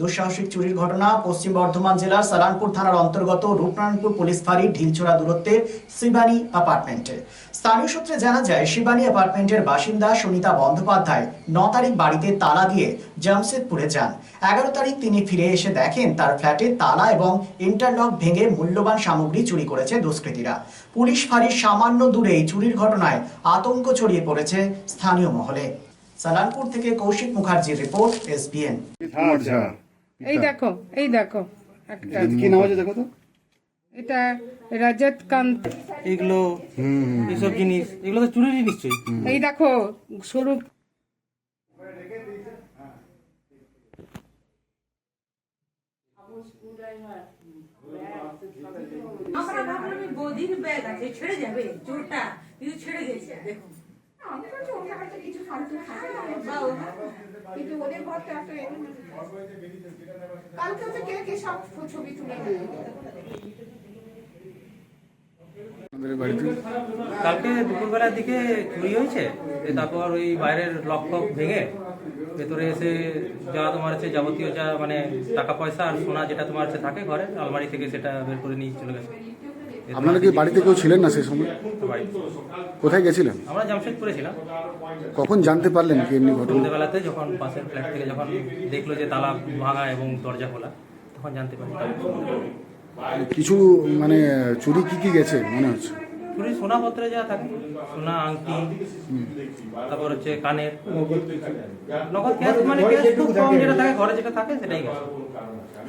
দুঃসাহসিক চুরির ঘটনা পশ্চিম বর্ধমান জেলার সালানপুর থানার অন্তর্গত রূপনারায়ণপুর পুলিশ ফাঁড়ি ঢিলছোড়া দূরত্বে শিবানী অ্যাপার্টমেন্টে। স্থানীয় সূত্রে জানা যায়, শিবানী অ্যাপার্টমেন্টের বাসিন্দা সুনিতা বন্দ্যোপাধ্যায় ন তারিখ বাড়িতে তালা দিয়ে জামশেদপুরে যান। এগারো তারিখ তিনি ফিরে এসে দেখেন তার ফ্ল্যাটে তালা এবং ইন্টারলক ভেঙে মূল্যবান সামগ্রী চুরি করেছে দুষ্কৃতীরা। পুলিশ ফাঁড়ির সামান্য দূরেই চুরির ঘটনায় আতঙ্ক ছড়িয়ে পড়েছে স্থানীয় মহলে। সালানপুর থেকে কৌশিক মুখার্জির রিপোর্ট, এসবিএন। এই দেখো এই দেখো একটা। কি নাম আছে দেখো তো? এটা রাজত কান্ত। এগুলো এইসব জিনিস এগুলো তো চুরিরই নিশ্চয়ই। এই দেখো স্বরূপ আমরা ভাবলাম এই ব্যাগ আছে ছেড়ে যাবে চোরটা কিন্তু ছেড়ে গেছে। আমি বলছি কিছু ফালতু খাবে কিন্তু ওদের ঘরটা এত এ কালকে তো কে কে সব ছবি তুলে নিয়ে কালকে দুপুরবেলার দিকে চুরি হয়েছে তারপর ওই বাইরের লক ফক ভেঙে ভেতরে এসে যা তোমার হচ্ছে যাবতীয় যা মানে টাকা পয়সা আর সোনা যেটা তোমার হচ্ছে থাকে ঘরে আলমারি থেকে সেটা বের করে নিয়ে চলে গেছে। আপনারা কি বাড়িতে কেউ ছিলেন না সেই সময়। কোথায় গেছিলেন? আমরা জামশেদপুরে ছিলাম। কখন জানতে পারলেন কি এমনি ঘটনা? সন্ধ্যেবেলাতে যখন পাশের ফ্ল্যাট থেকে যখন দেখল যে তালা ভাঙা এবং দরজা খোলা তখন জানতে পারি কিছু মানে চুরি কি কি গেছে মনে হচ্ছে? চুরি সোনাপত্রে যা থাকে সোনা আংটি তারপর হচ্ছে কানের নগদ ক্যাশ মানে ক্যাশ খুব কম যেটা থাকে ঘরে যেটা থাকে সেটাই গেছে।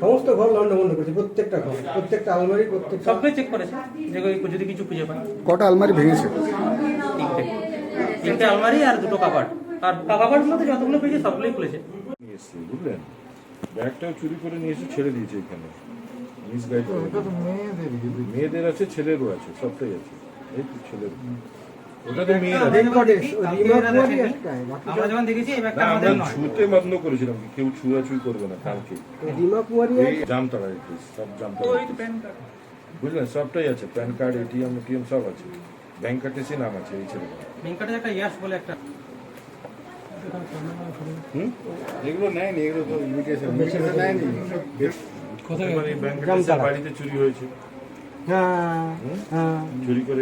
সমস্ত ঘর লন্ডভন্ড করেছে প্রত্যেকটা ঘর প্রত্যেকটা আলমারি প্রত্যেকটা সবটাই চেক করেছে যে যদি কিছু খুঁজে পায়। কটা আলমারি ভেঙেছে? তিনটে। তিনটে আলমারি আর দুটো কাবাট আর কাবাটগুলো তো যতগুলো পেয়েছে সবগুলোই খুলেছে। বুঝলেন? ব্যাগটাও চুরি করে নিয়ে এসে ছেড়ে দিয়েছে এখানে। মিস গাইড মেয়েদের আছে ছেলেরও আছে সবটাই আছে। এই তো ছেলের ওটা তো মেয়ের আছে। ভেঙ্কটেশ ওই রিমা কুমারী একটাই বাকি আমরা যখন দেখেছি এই ব্যাগটা আমাদের নয়। ছুতে বন্ধ করেছিলাম কেউ ছুঁয়াছুঁই করবে না কালকে। রিমা কুমারী বুঝলেন সবটাই আছে প্যান কার্ড এটিএম এটিএম সব আছে। নাম আছে এই ছেলেটা ভেঙ্কটের একটা ইয়াস বলে একটা। এগুলো নেয়নি এগুলো তো ইমিটেশন ইমিটেশন নেয়নি। কোথায় বাড়িতে চুরি হয়েছে। হ্যাঁ হ্যাঁ। চুরি করে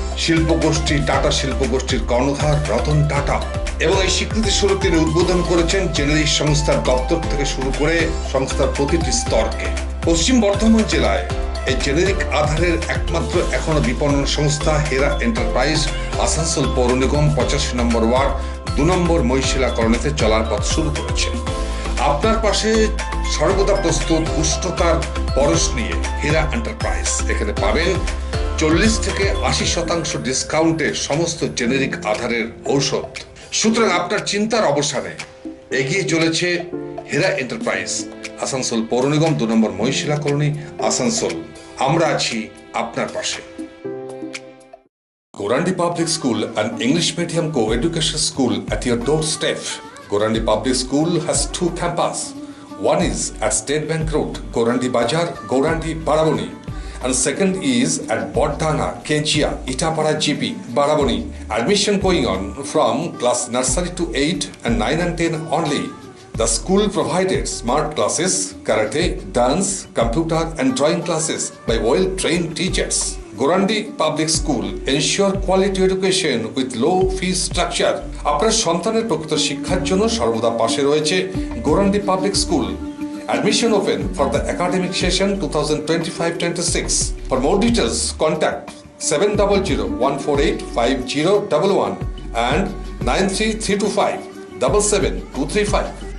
শিল্পগোষ্ঠী টাটা শিল্পগোষ্ঠীর কর্ণধার রতন টাটা এবং এই স্বীকৃতি স্বরূপ তিনি উদ্বোধন করেছেন জেনেরিক সংস্থার দপ্তর থেকে শুরু করে সংস্থার প্রতিটি স্তরকে। পশ্চিম বর্ধমান জেলায় এই জেনেরিক আধারের একমাত্র এখনও বিপণন সংস্থা হেরা এন্টারপ্রাইজ আসানসোল পৌর নিগম পঁচাশি নম্বর ওয়ার্ড দু নম্বর মহিশিলা কলোনিতে চলার পথ শুরু করেছে। আপনার পাশে সর্বদা প্রস্তুত উষ্ণতার পরশ নিয়ে হেরা এন্টারপ্রাইজ এখানে পাবেন চল্লিশ থেকে আশি শতাংশ ডিসকাউন্টে সমস্ত জেনেরিক আধারের ঔষধ সুতরাং আপনার চিন্তার অবসানে এগিয়ে চলেছে হেরা এন্টারপ্রাইজ আসানসোল পৌর নিগম দু নম্বর মহিশিলা কলোনি আসানসোল আমরা আছি আপনার পাশে Gorandi Public School, an English medium co-education school at your doorstep. Gorandi Public School has two campuses. One is at State Bank Road, Gorandi Bajar, Gorandi, Baraboni. And second is at Bodhana, Kenchia, Itapara GP, Baraboni. Admission going on from class nursery to 8 and 9 and 10 only. The school provided smart classes, karate, dance, computer and drawing classes by well-trained teachers. Gorandi Public School ensure quality education with low fee structure. আপনার সন্তানের প্রকৃত শিক্ষার জন্য সর্বদা পাশে রয়েছে Gorandi public school Admission open for the academic session 2025-26. For more details, contact 700-148-5011 and 93325 77235.